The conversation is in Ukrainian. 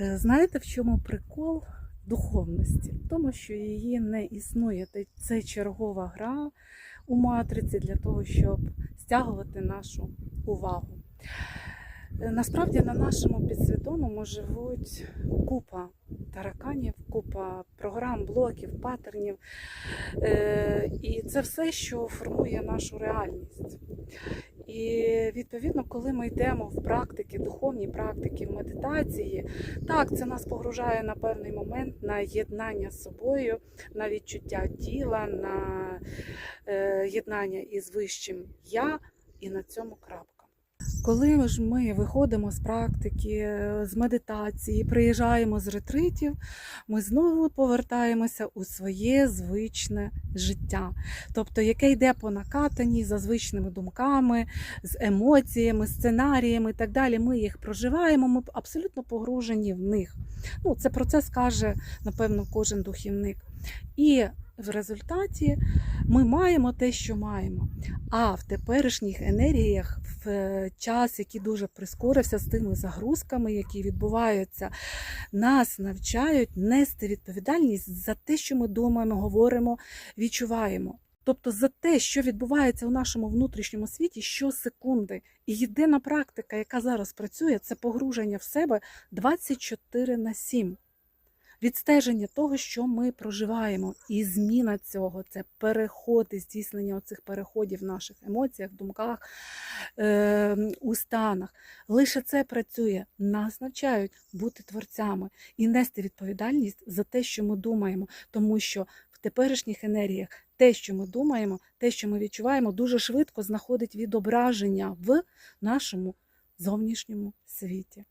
Е, Знаєте, в чому прикол духовності? В тому, що її не існує. Це чергова гра у матриці для того, щоб стягувати нашу увагу. Е, Насправді на нашому підсвідомому живуть купа тараканів, купа програм, блоків, паттернів. Е, І це все, що формує нашу реальність. І відповідно, коли ми йдемо в практики, духовні практики, в медитації, так, це нас погружає на певний момент на єднання з собою, на відчуття тіла, на е, єднання із вищим я, і на цьому крапка. Коли ж ми виходимо з практики, з медитації, приїжджаємо з ретритів, ми знову повертаємося у своє звичне життя, тобто яке йде по накатанні за звичними думками, з емоціями, сценаріями і так далі. Ми їх проживаємо, ми абсолютно погружені в них. Ну, це про це скаже, напевно, кожен духівник. І в результаті ми маємо те, що маємо. А в теперішніх енергіях, в е, час, який дуже прискорився з тими загрузками, які відбуваються, нас навчають нести відповідальність за те, що ми думаємо, говоримо, відчуваємо. Тобто за те, що відбувається у нашому внутрішньому світі щосекунди. І єдина практика, яка зараз працює, це погруження в себе 24 на 7. Відстеження того, що ми проживаємо, і зміна цього це переходи, здійснення оцих переходів в наших емоціях, думках, е, у станах. Лише це працює. Нас навчають бути творцями і нести відповідальність за те, що ми думаємо, тому що в теперішніх енергіях те, що ми думаємо, те, що ми відчуваємо, дуже швидко знаходить відображення в нашому зовнішньому світі.